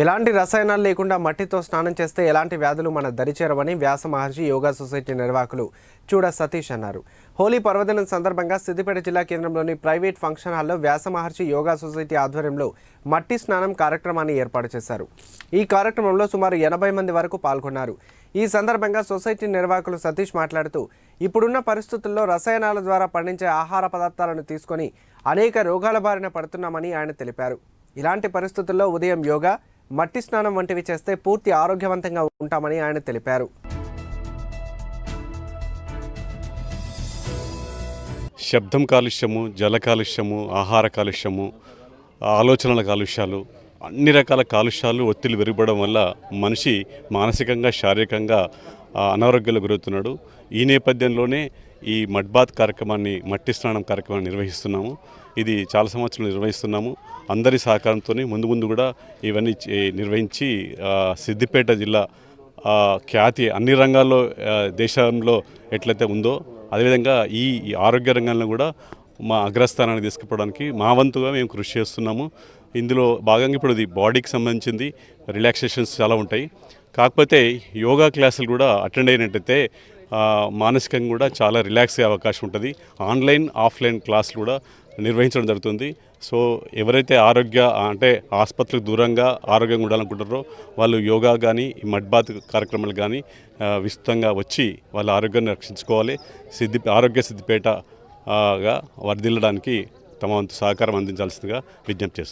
ఎలాంటి రసాయనాలు లేకుండా మట్టితో స్నానం చేస్తే ఎలాంటి వ్యాధులు మన దరిచేరవని వ్యాస మహర్షి యోగా సొసైటీ నిర్వాహకులు చూడ సతీష్ అన్నారు. హోలీ పర్వదినం సందర్భంగా సిద్దిపేట జిల్లా కేంద్రంలోని ప్రైవేట్ ఫంక్షన్ హాల్లో వ్యాస మహర్షి యోగా సొసైటీ ఆధ్వర్యంలో మట్టి స్నానం కార్యక్రమాన్ని ఏర్పాటు చేశారు. ఈ కార్యక్రమంలో సుమారు ఎనభై మంది వరకు పాల్గొన్నారు. ఈ సందర్భంగా సొసైటీ నిర్వాహకులు సతీష్ మాట్లాడుతూ ఇప్పుడున్న పరిస్థితుల్లో రసాయనాల ద్వారా పండించే ఆహార పదార్థాలను తీసుకొని అనేక రోగాల బారిన పడుతున్నామని ఆయన తెలిపారు. ఇలాంటి పరిస్థితుల్లో ఉదయం యోగా మట్టి స్నానం వంటివి చేస్తే పూర్తి ఆరోగ్యవంతంగా ఉంటామని ఆయన తెలిపారు. శబ్దం కాలుష్యము జల కాలుష్యము ఆహార కాలుష్యము ఆలోచనల కాలుష్యాలు అన్ని రకాల కాలుష్యాలు ఒత్తిడి పెరిగిపోవడం వల్ల మనిషి మానసికంగా శారీరకంగా అనారోగ్యాలు గురవుతున్నాడు. ఈ నేపథ్యంలోనే ఈ మడ్బాత్ కార్యక్రమాన్ని మట్టి స్నానం కార్యక్రమాన్ని నిర్వహిస్తున్నాము. ఇది చాలా సంవత్సరాలు నిర్వహిస్తున్నాము. అందరి సహకారంతో ముందు ముందు కూడా ఇవన్నీ చే- నిర్వహించి సిద్దిపేట జిల్లా ఖ్యాతి అన్ని రంగాల్లో దేశంలో ఎట్లయితే ఉందో అదేవిధంగా ఈ ఈ ఆరోగ్య రంగంలో కూడా మా అగ్రస్థానాన్ని తీసుకుపోవడానికి మా వంతుగా మేము కృషి చేస్తున్నాము. ఇందులో భాగంగా ఇప్పుడు ఇది బాడీకి సంబంధించింది రిలాక్సేషన్స్ చాలా ఉంటాయి. కాకపోతే యోగా క్లాసులు కూడా అటెండ్ అయినట్టయితే మానసికంగా కూడా చాలా రిలాక్స్ అయ్యే అవకాశం ఉంటుంది. ఆన్లైన్ ఆఫ్లైన్ క్లాసులు కూడా నిర్వహించడం జరుగుతుంది. సో ఎవరైతే ఆరోగ్య అంటే ఆసుపత్రికి దూరంగా ఆరోగ్యంగా ఉండాలనుకుంటారో వాళ్ళు యోగా కానీ మడ్బాత్ కార్యక్రమాలు కానీ విస్తృతంగా వచ్చి వాళ్ళ ఆరోగ్యాన్ని రక్షించుకోవాలి. సిద్ధి ఆరోగ్య సిద్ధిపేటగా వర్దిల్లడానికి వర్ధిల్లడానికి తమ వంతు సహకారం అందించాల్సిందిగా విజ్ఞప్తి చేస్తున్నాం.